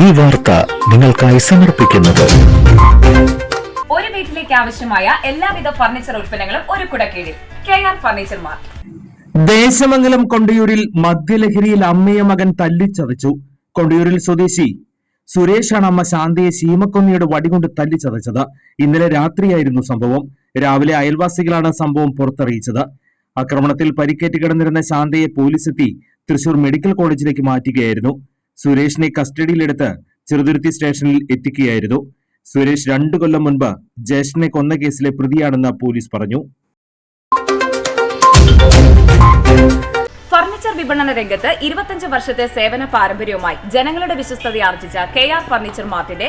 ഈ വാർത്ത നിങ്ങൾക്കായി സമർപ്പിക്കുന്നത്. ഒരു വീട്ടിലേക്ക് ആവശ്യമായ എല്ലാവിധ ഫർണിച്ചർ ഉൽപ്പന്നങ്ങളും ഒരു കുടക്കീഴിൽ. K R furniture mart. Desamangalam കൊണ്ടിയൂരിൽ മദ്യലഹരിയിൽ അമ്മയെ മകൻ തല്ലിച്ചതച്ചു. കൊണ്ടിയൂരിൽ സ്വദേശി സുരേഷാണ് അമ്മ ശാന്തയെ ശീമക്കൊന്നിയുടെ വടികൊണ്ട് തല്ലിച്ചതച്ചത്. ഇന്നലെ രാത്രിയായിരുന്നു സംഭവം. രാവിലെ അയൽവാസികളാണ് സംഭവം പുറത്തറിയിച്ചത്. ആക്രമണത്തിൽ പരിക്കേറ്റ് കിടന്നിരുന്ന ശാന്തയെ പോലീസെത്തി തൃശൂർ മെഡിക്കൽ കോളേജിലേക്ക് മാറ്റുകയായിരുന്നു. സുരേഷിനെ കസ്റ്റഡിയിലെടുത്ത് ചെറുതുരുത്തി സ്റ്റേഷനിൽ എത്തിക്കുകയായിരുന്നു. സുരേഷ് രണ്ടു കൊല്ലം മുൻപ് ജ്യേഷ്ഠനെ കൊന്ന കേസിലെ പ്രതിയാണെന്ന് പോലീസ് പറഞ്ഞു. ഫർണിച്ചർ വിപണന രംഗത്ത് ഇരുപത്തഞ്ച് വർഷത്തെ സേവന പാരമ്പര്യവുമായി ജനങ്ങളുടെ വിശ്വസ്തത ആർജിച്ച കെ ആർ ഫർണിച്ചർ മാർട്ടിന്റെ